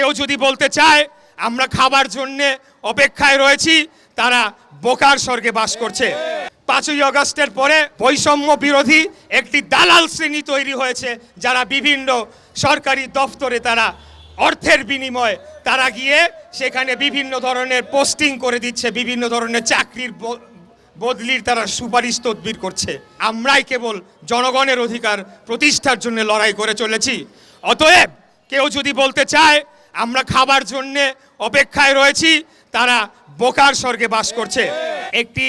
কেউ যদি বলতে চায়, আমরা খাবার জন্যে অপেক্ষায় রয়েছি, তারা বোকার স্বর্গে বাস করছে। পাঁচই আগস্টের পরে বৈষম্য বিরোধী একটি দালাল শ্রেণি তৈরি হয়েছে, যারা বিভিন্ন সরকারি দফতরে তারা অর্থের বিনিময়ে তারা গিয়ে সেখানে বিভিন্ন ধরনের পোস্টিং করে দিচ্ছে, বিভিন্ন ধরনের চাকরির বদলির তারা সুপারিশ তদবির করছে। আমরাই কেবল জনগণের অধিকার প্রতিষ্ঠার জন্য লড়াই করে চলেছি। অতএব কেউ যদি বলতে চায় আমরা খাবার জন্যে অপেক্ষায় রয়েছি, তারা বোকার স্বর্গে বাস করছে। একটি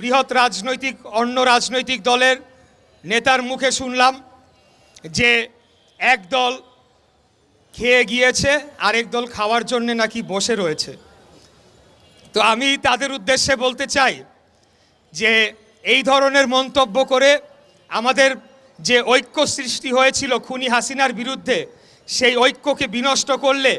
বৃহৎ রাজনৈতিক, অন্য রাজনৈতিক দলের নেতার মুখে শুনলাম যে এক দল খেয়ে গিয়েছে, আরেক দল খাওয়ার জন্য নাকি বসে রয়েছে। তো আমি তাদের উদ্দেশ্যে বলতে চাই যে এই ধরনের মন্তব্য করে আমাদের যে ঐক্য সৃষ্টি হয়েছিল খুনি হাসিনার বিরুদ্ধে সেই ঐক্যকে বিনষ্ট করলে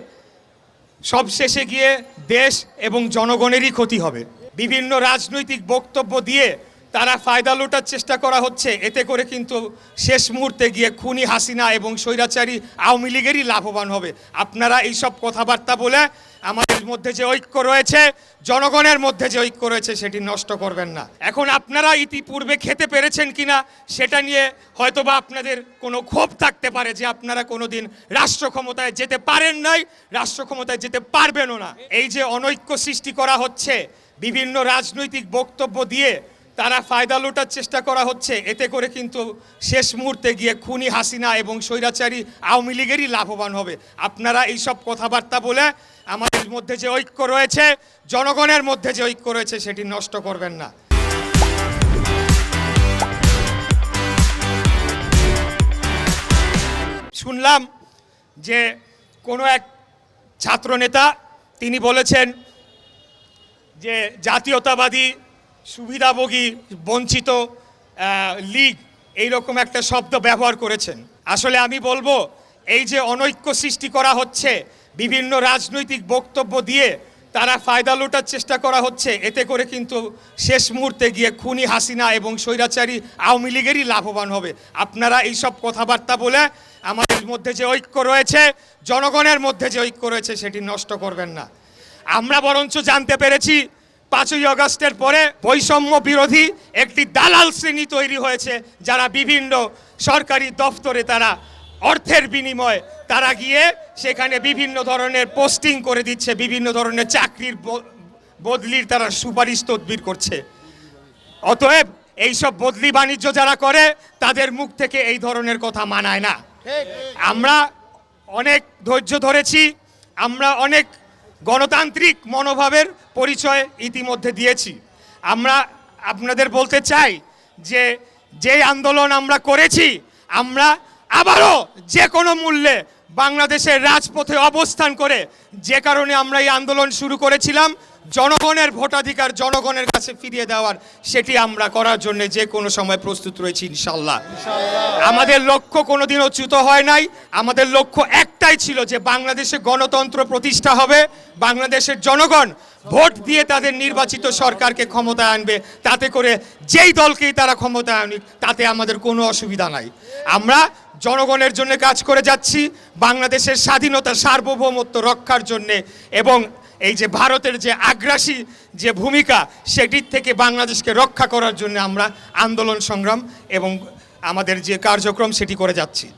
সবশেষে গিয়ে দেশ এবং জনগণেরই ক্ষতি হবে। বিভিন্ন রাজনৈতিক বক্তব্য দিয়ে তারা ফায়দা লোটার চেষ্টা করা হচ্ছে। এতে করে কিন্তু শেষ মুহূর্তে গিয়ে খুনি হাসিনা এবং স্বৈরাচারী আওয়ামী লীগেরই লাভবান হবে। আপনারা এইসব কথাবার্তা বলে আমাদের মধ্যে যে ঐক্য রয়েছে, জনগণের মধ্যে যে ঐক্য রয়েছে, সেটি নষ্ট করবেন না। এখন আপনারা ইতিপূর্বে খেতে পেরেছেন কিনা, সেটা নিয়ে হয়তোবা আপনাদের কোনো ক্ষোভ থাকতে পারে যে আপনারা কোনোদিন রাষ্ট্র ক্ষমতায় যেতে পারেন নাই, রাষ্ট্র ক্ষমতায় যেতে পারবেনও না। এই যে অনৈক্য সৃষ্টি করা হচ্ছে, বিভিন্ন রাজনৈতিক বক্তব্য দিয়ে তারা ফায়দা লোটার চেষ্টা করা হচ্ছে। এতে করে কিন্তু শেষ মুহূর্তে গিয়ে খুনি হাসিনা এবং স্বৈরাচারী আওয়ামী লীগেরই লাভবান হবে। আপনারা এইসব কথাবার্তা বলে আমাদের মধ্যে যে ঐক্য রয়েছে, জনগণের মধ্যে যে ঐক্য রয়েছে, সেটি নষ্ট করবেন না। শুনলাম যে কোনো এক ছাত্রনেতা, তিনি বলেছেন যে জাতীয়তাবাদী সুবিধাভোগী, বঞ্চিত লীগ এইরকম একটা শব্দ ব্যবহার করেছেন। আসলে আমি বলব, এই যে অনৈক্য সৃষ্টি করা হচ্ছে, বিভিন্ন রাজনৈতিক বক্তব্য দিয়ে তারা ফায়দা লোটার চেষ্টা করা হচ্ছে, এতে করে কিন্তু শেষ মুহূর্তে গিয়ে খুনি হাসিনা এবং স্বৈরাচারী আওয়ামী লীগেরই লাভবান হবে। আপনারা এইসব কথাবার্তা বলে আমাদের মধ্যে যে ঐক্য রয়েছে, জনগণের মধ্যে যে ঐক্য রয়েছে, সেটি নষ্ট করবেন না। আমরা বরঞ্চ জানতে পেরেছি পাঁচই আগস্টের পরে বৈষম্য বিরোধী একটি দালাল শ্রেণি তৈরি হয়েছে যারা বিভিন্ন সরকারি দফতরে তারা অর্থের বিনিময়ে তারা গিয়ে সেখানে বিভিন্ন ধরনের পোস্টিং করে দিচ্ছে বিভিন্ন ধরনের চাকরির বদলির তারা সুপারিশ তদবির করছে। অতএব এইসব বদলি বাণিজ্য যারা করে তাদের মুখ থেকে এই ধরনের কথা মানায় না। আমরা অনেক ধৈর্য ধরেছি আমরা অনেক গণতান্ত্রিক মনোভাবের পরিচয় ইতিমধ্যে দিয়েছি। আমরা আপনাদের বলতে চাই যে যে আন্দোলন আমরা করেছি, আমরা আবারও যে কোনো মূল্যে বাংলাদেশের রাজপথে অবস্থান করে যে কারণে আমরা এই আন্দোলন শুরু করেছিলাম জনগণের ভোটাধিকার জনগণের কাছে ফিরিয়ে দেওয়ার সেটি আমরা করার জন্য যে কোনো সময় প্রস্তুত রয়েছি ইনশাল্লাহ আমাদের লক্ষ্য কোনোদিনও চ্যুত হয় নাই। আমাদের লক্ষ্য একটাই ছিল যে বাংলাদেশে গণতন্ত্র প্রতিষ্ঠা হবে। বাংলাদেশের জনগণ ভোট দিয়ে তাদের নির্বাচিত সরকারকে ক্ষমতায় আনবে। তাতে করে যেই দলকেই তারা ক্ষমতায় আনুক তাতে আমাদের কোনো অসুবিধা নাই। আমরা জনগণের জন্য কাজ করে যাচ্ছি। বাংলাদেশের স্বাধীনতা সার্বভৌমত্ব রক্ষার জন্যে এবং এই যে ভারতের যে আগ্রাসী যে ভূমিকা, সেটির থেকে বাংলাদেশকে রক্ষা করার জন্য আমরা আন্দোলন সংগ্রাম এবং আমাদের যে কার্যক্রম, সেটি করে যাচ্ছি।